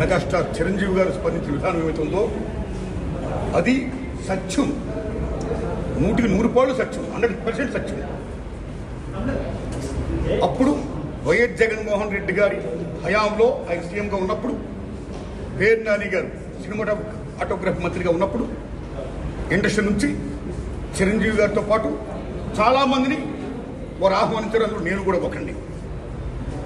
Megastar Chiranjeevi గారు స్పందించిన విధానం ఏమైతుందో అది సత్యం. నూటికి నూరు పాళ్ళు సత్యం హండ్రెడ్ పర్సెంట్ సత్యం. అప్పుడు వైఎస్ జగన్మోహన్ రెడ్డి గారి హయాంలో ఆయన సీఎంగా ఉన్నప్పుడు పేరు నాని గారు సినిమాటో ఆటోగ్రఫీ మంత్రిగా ఉన్నప్పుడు ఇండస్ట్రీ నుంచి చిరంజీవి గారితో పాటు చాలా మందిని వారు ఆహ్వానించారు. అందులో నేను కూడా ఒకండి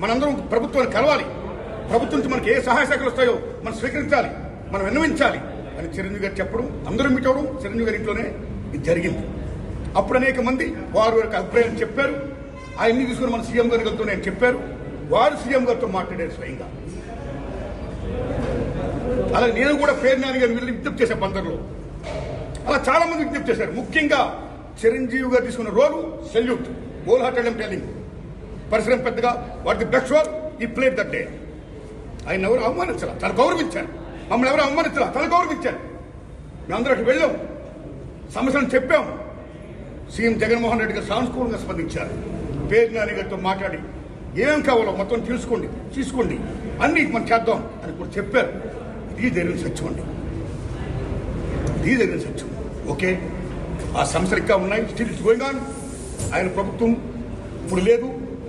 మనందరం ప్రభుత్వాన్ని కలవాలి. ప్రభుత్వం నుంచి మనకి ఏ సహాయ శాఖలు వస్తాయో మనం స్వీకరించాలి మనం విన్నవించాలి. అని చిరంజీవి గారు చెప్పడం అందరూ మీట్ అవడం చిరంజీవి గారి ఇంట్లోనే ఇది జరిగింది. అప్పుడు అనేక మంది వారు వారి అభిప్రాయం చెప్పారు. ఆయన్ని తీసుకుని మన సీఎం గారి గారితో నేను చెప్పారు. వారు సీఎం గారితో మాట్లాడారు స్వయంగా. అలా నేను కూడా పేరు నాని గారిని వెళ్ళి విజ్ఞప్తి చేశాను బందర్లో అలా చాలా మంది విజ్ఞప్తి చేశారు. ముఖ్యంగా చిరంజీవి గారు తీసుకున్న రోలు సెల్యూట్. హోల్ హార్టెడ్ టెలింగ్ పరిశ్రమ పెద్దగా వాటి బెస్ట్ రోల్ ఈ ప్లేట్ దట్ డే ఆయన ఎవరు అవమానించాల? తను గౌరవించాను మమ్మల్ని ఎవరు అవమానించాల? తను గౌరవించాను మేమందరూ అటు వెళ్ళాం. సమస్యలను చెప్పాం. సీఎం జగన్మోహన్ రెడ్డి గారు సానుకూలంగా స్పందించారు. పేరు నాని గారితో మాట్లాడి ఏం కావాలో మొత్తం తెలుసుకోండి తీసుకోండి. అన్ని మనం చేద్దాం అని కూడా చెప్పారు. ఇది జరిగిన సత్యం అండి. ఇది జరిగిన సత్యం. ఓకే? ఆ సమస్యలు ఇంకా ఉన్నాయి. స్టిల్ ఇట్స్ గోయింగ్ ఆన్ ఆయన ప్రభుత్వం ఇప్పుడు లేదు.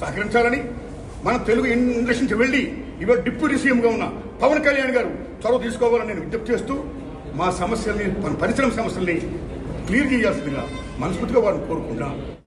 సహకరించాలని మన తెలుగు ఇండస్ట్రీ నుంచి వెళ్ళి ఇవాళ డిప్యూటీ సీఎంగా ఉన్న పవన్ కళ్యాణ్ గారు చొరవ తీసుకోవాలని నేను విజ్ఞప్తి చేస్తూ మా సమస్యల్ని మన పరిశ్రమ సమస్యల్ని క్లియర్ చేయాల్సిందిగా మనస్ఫూర్తిగా వారిని కోరుకుంటున్నాను